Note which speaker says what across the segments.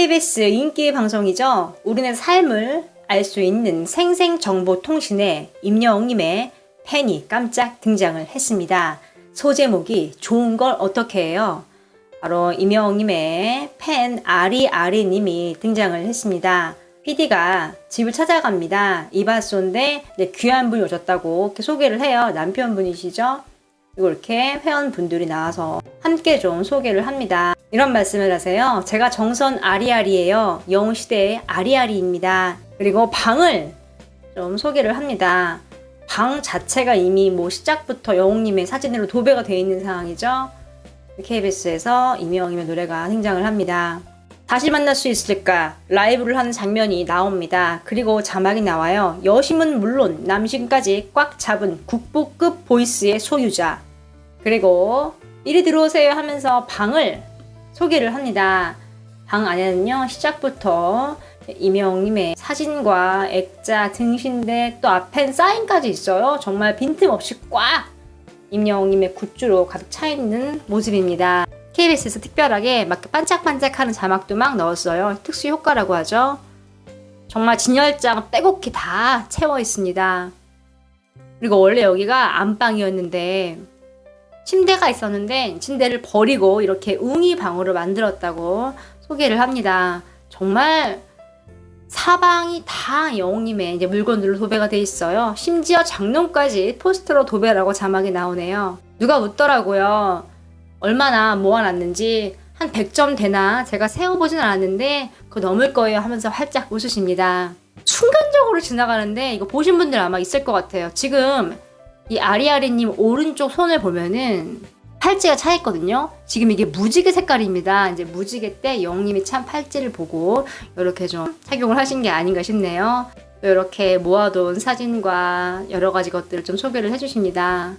Speaker 1: KBS 인기 방송이죠. 우리네 삶을 알 수 있는 생생정보통신에 임영웅님의 팬이 깜짝 등장을 했습니다. 소제목이 좋은 걸 어떻게 해요? 바로 임영웅님의 팬 아리아리님이 등장을 했습니다. PD가 집을 찾아갑니다. 이발소인데 네, 귀한 분이 오셨다고 이렇게 소개를 해요. 남편분이시죠? 이렇게 회원분들이 나와서 함께 좀 소개를 합니다. 이런 말씀을 하세요. 제가 정선 아리아리예요. 영웅시대의 아리아리입니다. 그리고 방을 좀 소개를 합니다. 방 자체가 이미 뭐 시작부터 영웅님의 사진으로 도배가 되어 있는 상황이죠. KBS에서 이명웅님의 노래가 등장을 합니다. 다시 만날 수 있을까? 라이브를 하는 장면이 나옵니다. 그리고 자막이 나와요. 여심은 물론 남심까지 꽉 잡은 국보급 보이스의 소유자. 그리고 이리 들어오세요 하면서 방을 소개를 합니다. 방 안에는요, 시작부터 이명님의 사진과 액자, 등신대, 또 앞엔 사인까지 있어요. 정말 빈틈없이 꽉 임영웅님의 굿즈로 가득 차 있는 모습입니다. KBS에서 특별하게 막 반짝반짝하는 자막도 막 넣었어요. 특수 효과라고 하죠. 정말 진열장 빼곡히 다 채워 있습니다. 그리고 원래 여기가 안방이었는데 침대가 있었는데 침대를 버리고 이렇게 웅이 방으로 만들었다고 소개를 합니다. 정말 사방이 다 영웅님의 이제 물건들로 도배가 돼 있어요. 심지어 장롱까지 포스터로 도배라고 자막이 나오네요. 누가 묻더라고요. 얼마나 모아놨는지 한 100점 되나 제가 세어보진 않았는데 그거 넘을 거예요 하면서 활짝 웃으십니다. 순간적으로 지나가는데 이거 보신 분들 아마 있을 것 같아요. 지금 이 아리아리님 오른쪽 손을 보면은 팔찌가 차 있거든요. 지금 이게 무지개 색깔입니다. 이제 무지개 때 영님이 참 팔찌를 보고 이렇게 좀 착용을 하신 게 아닌가 싶네요. 이렇게 모아둔 사진과 여러 가지 것들을 좀 소개를 해주십니다.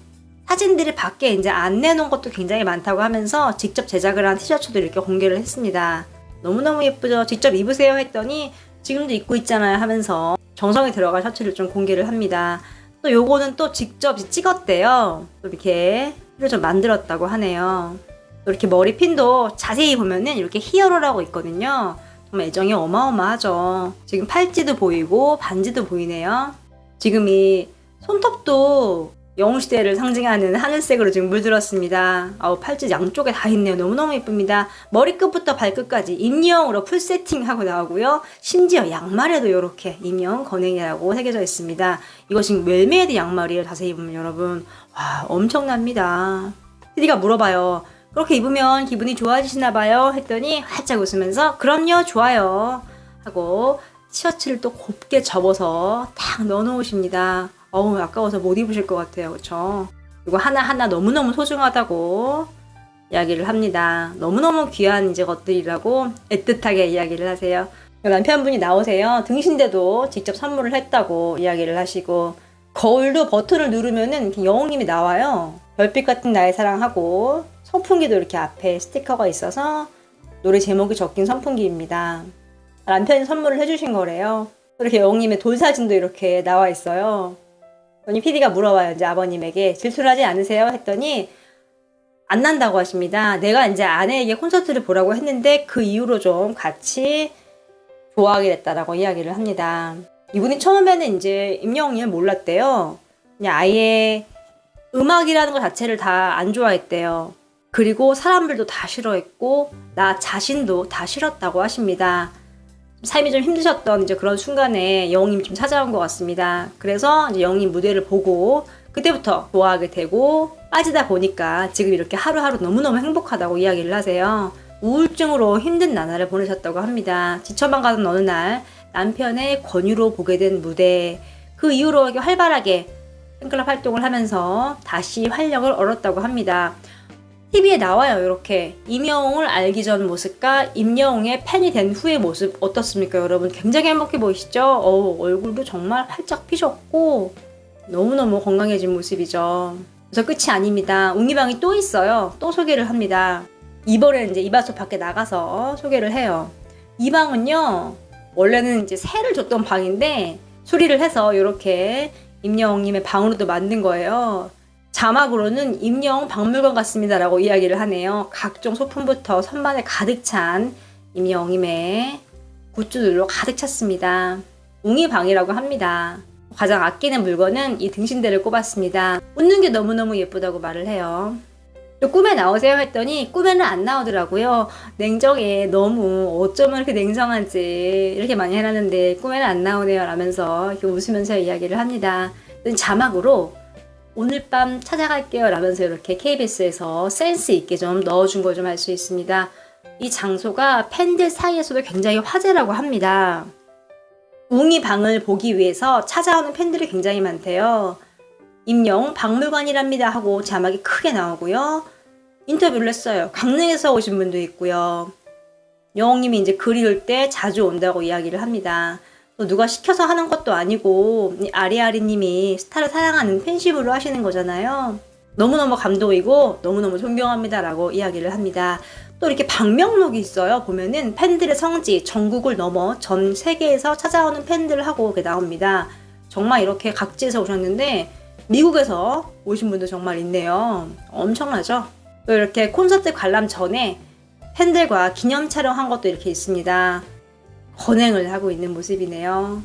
Speaker 1: 사진들이 밖에 이제 안 내놓은 것도 굉장히 많다고 하면서 직접 제작을 한 티셔츠도 이렇게 공개를 했습니다. 너무너무 예쁘죠? 직접 입으세요 했더니 지금도 입고 있잖아요 하면서 정성이 들어간 셔츠를 좀 공개를 합니다. 또 요거는 또 직접 찍었대요. 또 이렇게 를좀 만들었다고 하네요. 또 이렇게 머리핀도 자세히 보면은 이렇게 히어로라고 있거든요. 정말 애정이 어마어마하죠. 지금 팔찌도 보이고 반지도 보이네요. 지금 이 손톱도 영웅시대를 상징하는 하늘색으로 지금 물들었습니다. 아우, 팔찌 양쪽에 다 있네요. 너무너무 예쁩니다. 머리끝부터 발끝까지 임영으로 풀 세팅하고 나오고요. 심지어 양말에도 이렇게 임영 건행이라고 새겨져 있습니다. 지금 웰메이드 양말이에요. 자세히 보면 여러분. 와, 엄청납니다. 피디가 물어봐요. 그렇게 입으면 기분이 좋아지시나 봐요. 했더니 활짝 웃으면서 그럼요, 좋아요. 하고 티셔츠를 또 곱게 접어서 탁 넣어놓으십니다. 어우 아까워서 못 입으실 것 같아요. 그쵸? 이거 하나하나 너무너무 소중하다고 이야기를 합니다. 너무너무 귀한 이제 것들이라고 애틋하게 이야기를 하세요. 남편분이 나오세요. 등신대도 직접 선물을 했다고 이야기를 하시고 거울도 버튼을 누르면은 영웅님이 나와요. 별빛 같은 나의 사랑하고 선풍기도 이렇게 앞에 스티커가 있어서 노래 제목이 적힌 선풍기입니다. 남편이 선물을 해주신 거래요. 이렇게 영웅님의 돌 사진도 이렇게 나와 있어요. 그러니 PD가 물어봐요. 이제 아버님에게 질투를 하지 않으세요? 했더니 안 난다고 하십니다. 내가 이제 아내에게 콘서트를 보라고 했는데 그 이후로 좀 같이 좋아하게 됐다라고 이야기를 합니다. 이분이 처음에는 이제 임영웅을 몰랐대요. 그냥 아예 음악이라는 것 자체를 다 안 좋아했대요. 그리고 사람들도 다 싫어했고 나 자신도 다 싫었다고 하십니다. 삶이 좀 힘드셨던 이제 그런 순간에 영웅님이 좀 찾아온 것 같습니다. 그래서 이제 영웅님 무대를 보고 그때부터 좋아하게 되고 빠지다 보니까 지금 이렇게 하루하루 너무너무 행복하다고 이야기를 하세요. 우울증으로 힘든 나날을 보내셨다고 합니다. 지쳐만 가던 어느 날 남편의 권유로 보게 된 무대 그 이후로 활발하게 팬클럽 활동을 하면서 다시 활력을 얻었다고 합니다. TV에 나와요, 이렇게. 임영웅을 알기 전 모습과 임영웅의 팬이 된 후의 모습 어떻습니까, 여러분? 굉장히 행복해 보이시죠? 어우, 얼굴도 정말 활짝 피셨고, 너무너무 건강해진 모습이죠. 그래서 끝이 아닙니다. 웅이방이 또 있어요. 또 소개를 합니다. 이번에는 이제 이바소 밖에 나가서 소개를 해요. 이 방은요, 원래는 이제 새를 줬던 방인데, 수리를 해서 이렇게 임영웅님의 방으로도 만든 거예요. 자막으로는 임영 박물관 같습니다라고 이야기를 하네요. 각종 소품부터 선반에 가득 찬 임영임의 굿즈들로 가득 찼습니다. 웅이방이라고 합니다. 가장 아끼는 물건은 이 등신대를 꼽았습니다. 웃는 게 너무너무 예쁘다고 말을 해요. 또 꿈에 나오세요 했더니 꿈에는 안 나오더라고요. 냉정해. 너무 어쩌면 이렇게 냉정한지 이렇게 많이 해놨는데 꿈에는 안 나오네요. 라면서 이렇게 웃으면서 이야기를 합니다. 또 자막으로 오늘 밤 찾아갈게요. 라면서 이렇게 KBS에서 센스 있게 좀 넣어준 거좀알 수 있습니다. 이 장소가 팬들 사이에서도 굉장히 화제라고 합니다. 웅이 방을 보기 위해서 찾아오는 팬들이 굉장히 많대요. 임영 박물관이랍니다 하고 자막이 크게 나오고요. 인터뷰를 했어요. 강릉에서 오신 분도 있고요. 영웅님이 이제 글 읽을 때 자주 온다고 이야기를 합니다. 또 누가 시켜서 하는 것도 아니고 이 아리아리님이 스타를 사랑하는 팬심으로 하시는 거잖아요. 너무너무 감동이고 너무너무 존경합니다라고 이야기를 합니다. 또 이렇게 방명록이 있어요. 보면은 팬들의 성지 전국을 넘어 전 세계에서 찾아오는 팬들하고 이렇게 나옵니다. 정말 이렇게 각지에서 오셨는데 미국에서 오신 분도 정말 있네요. 엄청나죠? 또 이렇게 콘서트 관람 전에 팬들과 기념 촬영한 것도 이렇게 있습니다. 건행을 하고 있는 모습이네요.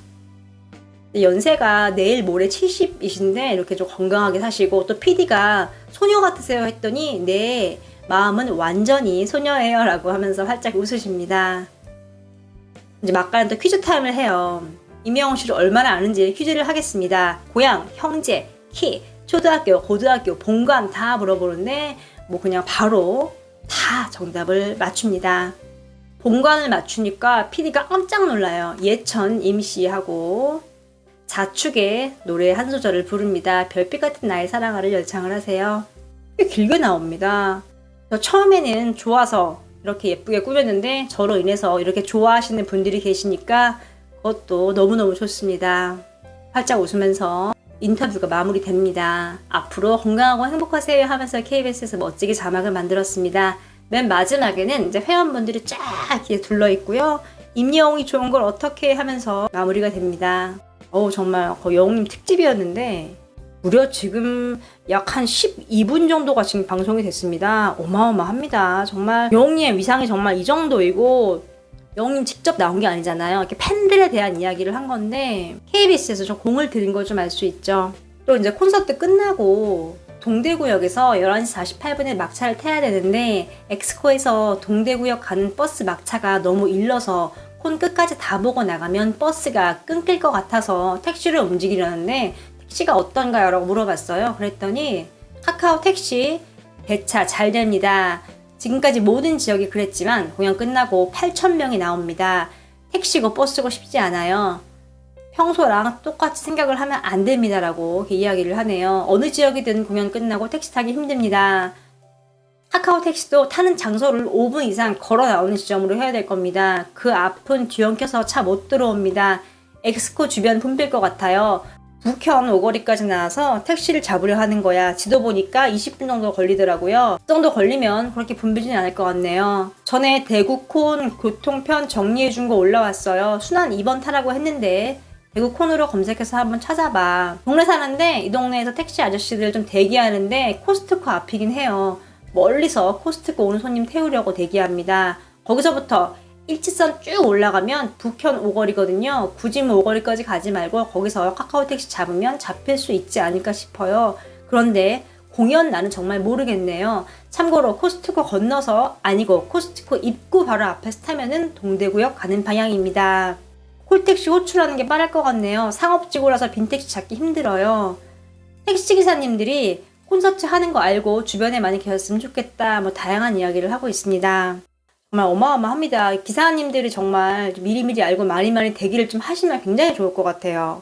Speaker 1: 연세가 내일 모레 70이신데 이렇게 좀 건강하게 사시고 또 PD가 소녀 같으세요 했더니 네 마음은 완전히 소녀예요 라고 하면서 활짝 웃으십니다. 이제 막간은 또 퀴즈 타임을 해요. 임영웅 씨를 얼마나 아는지 퀴즈를 하겠습니다. 고향, 형제, 키, 초등학교, 고등학교, 본관 다 물어보는데 뭐 그냥 바로 다 정답을 맞춥니다. 본관을 맞추니까 PD가 깜짝 놀라요. 예천 임씨하고 자축의 노래 한 소절을 부릅니다. 별빛 같은 나의 사랑아를 열창을 하세요. 꽤 길게 나옵니다. 저 처음에는 좋아서 이렇게 예쁘게 꾸몄는데 저로 인해서 이렇게 좋아하시는 분들이 계시니까 그것도 너무너무 좋습니다. 활짝 웃으면서 인터뷰가 마무리됩니다. 앞으로 건강하고 행복하세요 하면서 KBS에서 멋지게 자막을 만들었습니다. 맨 마지막에는 이제 회원분들이 쫙 둘러 있고요. 임영웅이 좋은 걸 어떻게 하면서 마무리가 됩니다. 어우 정말 거의 영웅님 특집이었는데 무려 지금 약 한 12분 정도가 지금 방송이 됐습니다. 어마어마합니다. 정말 영웅님의 위상이 정말 이 정도이고 영웅님 직접 나온 게 아니잖아요. 이렇게 팬들에 대한 이야기를 한 건데 KBS에서 좀 공을 들인 걸 좀 알 수 있죠. 또 이제 콘서트 끝나고 동대구역에서 11시 48분에 막차를 타야 되는데 엑스코에서 동대구역 가는 버스 막차가 너무 일러서 콘 끝까지 다 보고 나가면 버스가 끊길 것 같아서 택시를 움직이려는데 택시가 어떤가요? 라고 물어봤어요. 그랬더니 카카오 택시 배차 잘 됩니다. 지금까지 모든 지역이 그랬지만 공연 끝나고 8,000명이 나옵니다. 택시고 버스고 쉽지 않아요. 평소랑 똑같이 생각을 하면 안 됩니다라고 이야기를 하네요. 어느 지역이든 공연 끝나고 택시 타기 힘듭니다. 카카오 택시도 타는 장소를 5분 이상 걸어 나오는 지점으로 해야 될 겁니다. 그 앞은 뒤엉켜서 차 못 들어옵니다. 엑스코 주변 붐빌 것 같아요. 북현 오거리까지 나와서 택시를 잡으려 하는 거야. 지도 보니까 20분 정도 걸리더라고요. 그 정도 걸리면 그렇게 붐비진 않을 것 같네요. 전에 대구 콘 교통편 정리해준 거 올라왔어요. 순환 2번 타라고 했는데 대구 콘으로 검색해서 한번 찾아봐. 동네 사는데 이 동네에서 택시 아저씨들 좀 대기하는데 코스트코 앞이긴 해요. 멀리서 코스트코 오는 손님 태우려고 대기합니다. 거기서부터 일치선 쭉 올라가면 북현 오거리거든요. 굳이 뭐 오거리까지 가지 말고 거기서 카카오 택시 잡으면 잡힐 수 있지 않을까 싶어요. 그런데 공연 나는 정말 모르겠네요. 참고로 코스트코 건너서 아니고 코스트코 입구 바로 앞에서 타면은 동대구역 가는 방향입니다. 콜택시 호출하는 게 빠를 것 같네요. 상업지구라서 빈택시 찾기 힘들어요. 택시기사님들이 콘서트 하는 거 알고 주변에 많이 계셨으면 좋겠다. 뭐 다양한 이야기를 하고 있습니다. 정말 어마어마합니다. 기사님들이 정말 미리미리 알고 많이 많이 대기를 좀 하시면 굉장히 좋을 것 같아요.